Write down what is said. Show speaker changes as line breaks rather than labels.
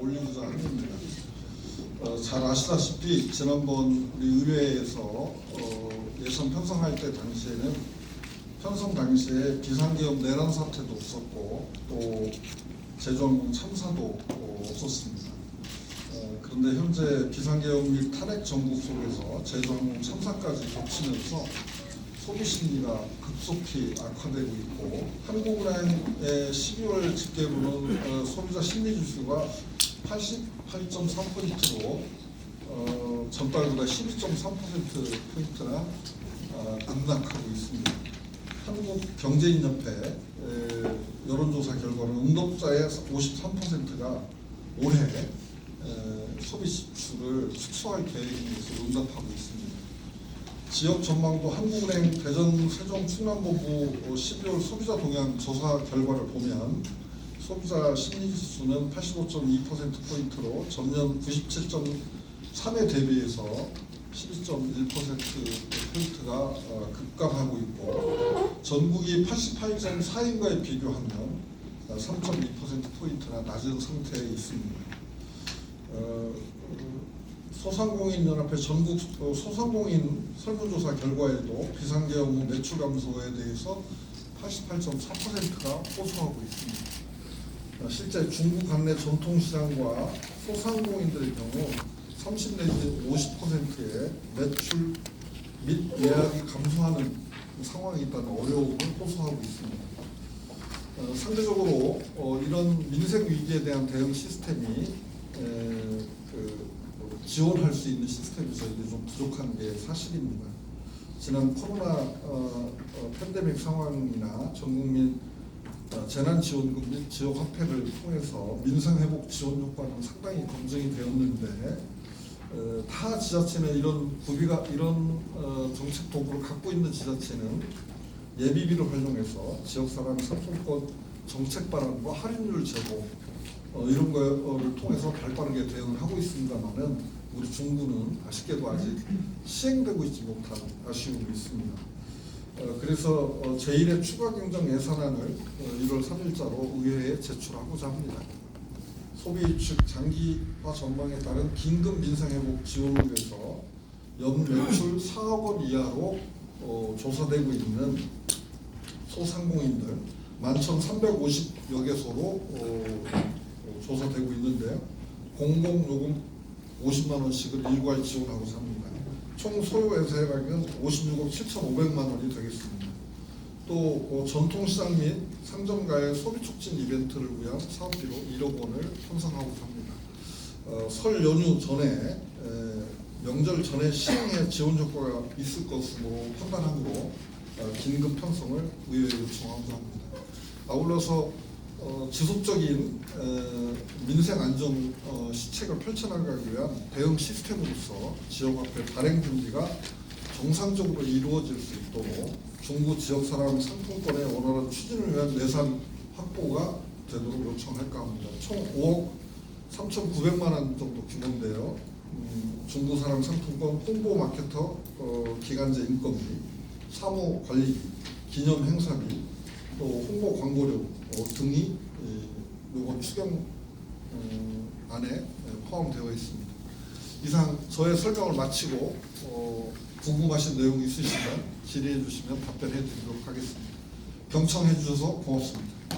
올리고자 합니다. 어, 잘 아시다시피 지난번 우리 의회에서 어, 예산 편성할 때 당시에는 편성 당시에 비상계엄 내란 사태도 없었고 또 제주항공 참사도 어, 없었습니다. 어, 그런데 현재 비상계엄 및 탄핵 정국 속에서 제주항공 참사까지 겹치면서 소비 심리가 급속히 악화되고 있고 한국은행의 12월 집계로는 어, 소비자 심리 지수가 88.3%로 어, 전달보다 12.3%포인트나 어, 급락하고 있습니다. 한국경제인협회 에, 여론조사 결과는 응답자의 53%가 올해 에, 소비 지수를 축소할 계획인 것으로 응답하고 있습니다. 지역 전망도 한국은행 대전 세종 충남본부 12월 소비자 동향 조사 결과를 보면 소비자 심리 지수는 85.2% 포인트로 전년 97.3에 대비해서 12.1% 포인트가 어, 급감하고 있고 전국이 88.4인가에 비교하면 3.2% 포인트나 낮은 상태에 있습니다. 어, 소상공인 연합회 전국 어, 소상공인 설문조사 결과에도 비상계엄 후 매출 감소에 대해서 88.4%가 호소하고 있습니다. 어, 실제 중국 관내 전통시장과 소상공인들의 경우 30 내지 50%의 매출 및 예약이 감소하는 상황이 있다는 어려움을 호소하고 있습니다. 어, 상대적으로 어, 이런 민생 위기에 대한 대응 시스템이 에, 그, 지원할 수 있는 시스템이 저희들이 좀 부족한 게 사실입니다. 지난 코로나 어, 어, 팬데믹 상황이나 전국민 어, 재난지원금 및 지역화폐를 통해서 민생회복 지원 효과는 상당히 검증이 되었는데 어, 타 지자체는 이런 구비가 이런 어, 정책 도구를 갖고 있는 지자체는 예비비를 활용해서 지역 사람 상품권 정책 발안과 할인율 제공 어, 이런 거를 통해서 발빠르게 대응을 하고 있습니다만은 우리 중구는 아쉽게도 아직 시행되고 있지 못한 아쉬움이 있습니다. 어, 그래서 어, 제1회 추가 경정 예산안을 어, 1월 3일자로 의회에 제출하고자 합니다. 소비 즉 장기화 전망에 따른 긴급 민생회복 지원을 위해서 연 매출 4억 원 이하로 어, 조사되고 있는 소상공인들 11,350여 개소로 어, 어, 조사되고 있는데요. 공공요금 50만 원씩을 일괄 지원하고자 합니다. 총 소요 예산액은 56억 7,500만 원이 되겠습니다. 또 어, 전통시장 및 상점가의 소비 촉진 이벤트를 위한 사업비로 1억 원을 편성하고자 합니다. 어, 설 연휴 전에 에, 명절 전에 시행에 지원 효과가 있을 것으로 판단하므로 어, 긴급 편성을 의회에 요청하고자 합니다. 아울러서 어, 지속적인 에, 민생 안정 어, 시책을 펼쳐나가기 위한 대응 시스템으로서 지역화폐 발행 준비가 정상적으로 이루어질 수 있도록 중구 지역 사람 상품권의 원활한 추진을 위한 예산 확보가 되도록 요청할까 합니다. 총 5억 3,900만 원 정도 규모인데요. 음, 중구 사람 상품권 홍보 마케터 어, 기간제 인건비, 사무 관리비, 기념 행사비, 또 홍보 광고료 어, 등이 이, 요번 추경 음, 안에 예, 포함되어 있습니다. 이상 저의 설명을 마치고 어, 궁금하신 내용 있으시면 질의해 주시면 답변해 드리도록 하겠습니다. 경청해 주셔서 고맙습니다.